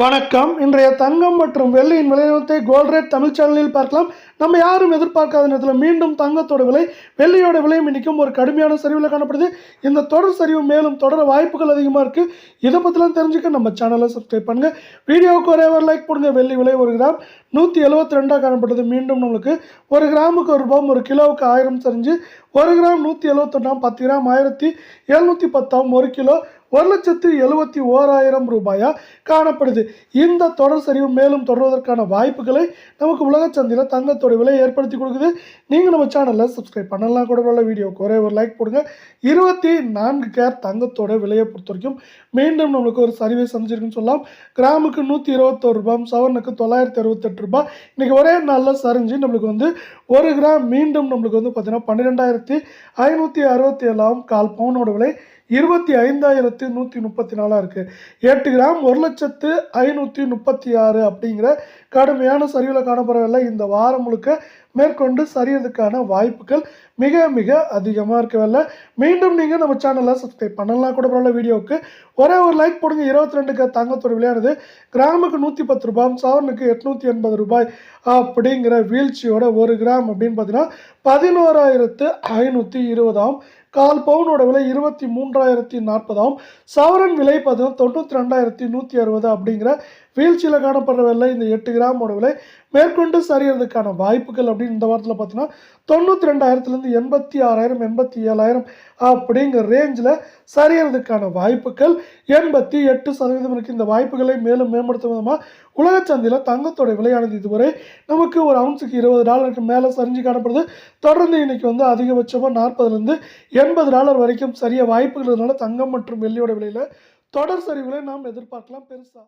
வணக்கம். இன்றைய தங்கம் மற்றும் வெள்ளியின் விலைநிலத்தை கோல்ரேட் தமிழ் சேனலில் பார்க்கலாம். நம்ம யாரும் எதிர்பார்க்காத நேரத்தில் மீண்டும் தங்கத்தோட விலை வெள்ளியோட விலையும் இன்றைக்கும் ஒரு கடுமையான சரிவில் காணப்படுது. இந்த தொடர் சரிவு மேலும் தொடர வாய்ப்புகள் அதிகமாக இருக்குது இதை பற்றிலாம் தெரிஞ்சுக்க நம்ம சேனலை சப்ஸ்கிரைப் பண்ணுங்கள் வீடியோவுக்கு ஒரே ஒரு லைக் போடுங்க. வெள்ளி விலை ஒரு கிராம். நூற்றி எழுபத்தி ரெண்டாக காணப்படுது மீண்டும் நம்மளுக்கு ஒரு கிராமுக்கு ஒரு ரூபாய் ஒரு கிலோவுக்கு ஆயிரம் சரிஞ்சு ஒரு கிராம் நூற்றி எழுபத்தொன்னாம் பத்து கிராம் ஆயிரத்தி எழுநூற்றி பத்தாம் ஒரு கிலோ ஒரு லட்சத்து எழுபத்தி ஓராயிரம் ரூபாயா காணப்படுது. இந்த தொடர் சரிவு மேலும் தொடர்வதற்கான வாய்ப்புகளை நமக்கு உலக சந்தையில் தங்கத்தோட விலை ஏற்படுத்தி கொடுக்குது. நீங்கள் நம்ம சேனலில் சப்ஸ்கிரைப் பண்ணலாம் கூட உள்ள வீடியோக்கு ஒரே ஒரு லைக் போடுங்க. இருபத்தி நான்கு கேர் தங்கத்தோட விலையை பொறுத்த வரைக்கும் மீண்டும் நம்மளுக்கு ஒரு சரிவை சந்திச்சிருக்குன்னு சொல்லலாம். கிராமுக்கு நூற்றி இருபத்தோரு ரூபாய் சவரனுக்கு தொள்ளாயிரத்தி அறுபத்தெட்டு ரூபாய். இன்றைக்கி ஒரே நாளில் சரிஞ்சு நம்மளுக்கு வந்து ஒரு கிராம் மீண்டும் நம்மளுக்கு வந்து பார்த்தீங்கன்னா பன்னிரெண்டாயிரத்தி ஐநூற்றி அறுபத்தி ஏழாம் கால் பவுனோட விலை இருபத்தி ஐந்தாயிரத்து நூற்றி முப்பத்தி நாலாக இருக்குது எட்டு கிராம் ஒரு லட்சத்து ஐநூற்றி முப்பத்தி ஆறு அப்படிங்கிற கடுமையான சரிவில் காணப்படவில்லை. இந்த வாரம் முழுக்க மேற்கொண்டு சரியறதுக்கான வாய்ப்புகள் மிக மிக அதிகமாக இருக்கவில்லை. மீண்டும் நீங்கள் நம்ம சேனலை சப்ஸ்கிரைப் பண்ணலாம். கூட பரவாயில்ல வீடியோவுக்கு. ஒரே ஒரு லைக் போடுங்க. இருபத்தி ரெண்டுக்கு தங்கத்தோட விளையாடுது. கிராமுக்கு நூற்றி பத்து ரூபாய் சவரனுக்கு எட்நூற்றி எண்பது ரூபாய் அப்படிங்கிற வீழ்ச்சியோட ஒரு கிராம் அப்படின்னு பார்த்தீங்கன்னா பதினோராயிரத்து ஐநூற்றி இருபதாம் கால் பவுனோட விலை இருபத்தி மூன்றாயிரத்தி நாற்பதாம். சவரன் விலை பார்த்தீங்கன்னா தொண்ணூற்றி ரெண்டாயிரத்தி நூற்றி அறுபது அப்படிங்கிற வீழ்ச்சியில் காணப்படுற விலை இந்த எட்டு கிராமோட விலை மேற்கொண்டு சரியறதுக்கான வாய்ப்புகள் அப்படின்னு இந்த வாரத்தில் பார்த்தீங்கன்னா தொண்ணூற்றி ரெண்டாயிரத்துலேருந்து எண்பத்தி ஆறாயிரம் எண்பத்தி ஏழாயிரம் அப்படிங்கிற ரேஞ்சில் சரியறதுக்கான வாய்ப்புகள். எண்பத்தி எட்டு சதவீதம் இருக்குது இந்த வாய்ப்புகளை மேலும் மேம்படுத்தும் விதமாக உலக சந்தையில் தங்கத்தோட விலையானது இதுவரை நமக்கு ஒரு அவுன்ஸுக்கு இருபது டாலருக்கு மேலே சரிஞ்சு காணப்படுது. தொடர்ந்து இன்னைக்கு வந்து அதிகபட்சமாக நாற்பதுலேருந்து எண்பது டாலர் வரைக்கும் சரிய வாய்ப்புகள் இருந்தனால தங்கம் மற்றும் வெள்ளியோட விலையில் தொடர் சரிவுகளை நாம் எதிர்பார்க்கலாம் பெருசாக